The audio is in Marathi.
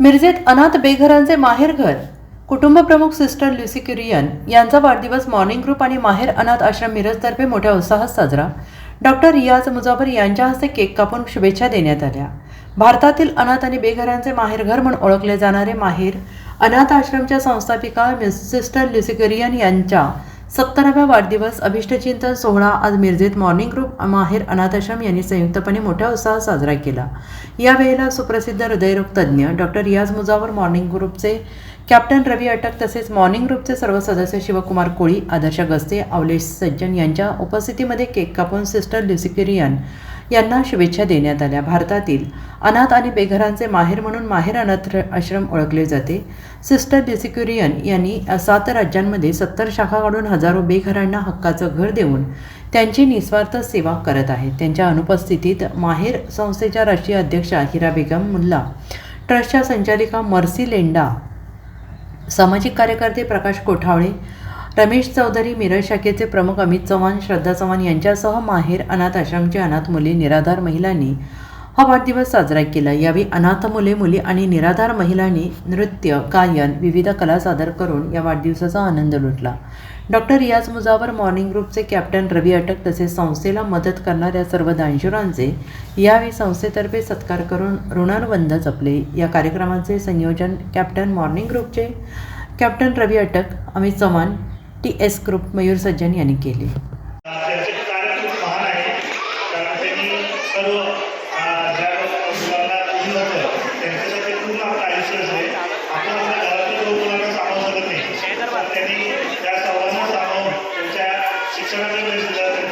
मिरजेत अनाथ बेघरांचे माहेर घर. कुटुंब प्रमुख सिस्टर ल्युसी क्युरियन यांचा वाढदिवस मॉर्निंग ग्रुप आणि माहेर अनाथ आश्रम मिरजतर्फे मोठ्या उत्साहात साजरा. डॉक्टर रियाज मुजाफर यांच्या हस्ते केक कापून शुभेच्छा देण्यात आल्या. भारतातील अनाथ आणि बेघरांचे माहेरघर म्हणून ओळखले जाणारे माहेर अनाथ आश्रमच्या संस्थापिका मिस सिस्टर ल्युसी क्युरियन यांच्या सत्तराव्या वाढदिवस अभिष्टचिंतन सोहळा आज मिरजेत मॉर्निंग ग्रुप माहेर अनाथाश्रम यांनी संयुक्तपणे मोठ्या उत्साहात साजरा केला. यावेळेला सुप्रसिद्ध हृदयरोग तज्ज्ञ डॉक्टर रियाज मुजावर मॉर्निंग ग्रुपचे कॅप्टन रवी अटक तसेच मॉर्निंग ग्रुपचे सर्व सदस्य शिवकुमार कोळी आदर्श गस्ते अवलेश सज्जन यांच्या उपस्थितीमध्ये केक कापून सिस्टर ल्युसिकेरियन यांना शुभेच्छा देण्यात आल्या. भारतातील अनाथ आणि बेघरांचे माहेर म्हणून माहेर अनाथ आश्रम ओळखले जाते. सिस्टर डेसिक्युरियन यांनी सात राज्यांमध्ये सत्तर शाखा काढून हजारो बेघरांना हक्काचं घर देऊन त्यांची निस्वार्थ सेवा करत आहेत त्यांच्या अनुपस्थितीत माहेर संस्थेच्या राष्ट्रीय अध्यक्षा हिरा बेगम मुल्ला ट्रस्टच्या संचालिका मर्सी लेंडा सामाजिक कार्यकर्ते प्रकाश कोठावळे रमेश चौधरी मिरज शाखेचे प्रमुख अमित चव्हाण श्रद्धा चव्हाण यांच्यासह माहेर अनाथ आश्रमचे अनाथ मुली निराधार महिलांनी हा वाढदिवस साजरा केला. यावेळी अनाथ मुले मुली आणि निराधार महिलांनी नृत्य गायन विविध कला सादर करून या वाढदिवसाचा आनंद लुटला. डॉक्टर रियाज मुजावर मॉर्निंग ग्रुपचे कॅप्टन रवी अटक तसेच संस्थेला मदत करणाऱ्या सर्व दानशुरांचे यावेळी संस्थेतर्फे सत्कार करून ऋणानुबंध जपले. या कार्यक्रमाचे संयोजन कॅप्टन मॉर्निंग ग्रुपचे captain Ravi Atak Amit Chavan T S group Mayur Sajjan यांनी केले. त्यांचे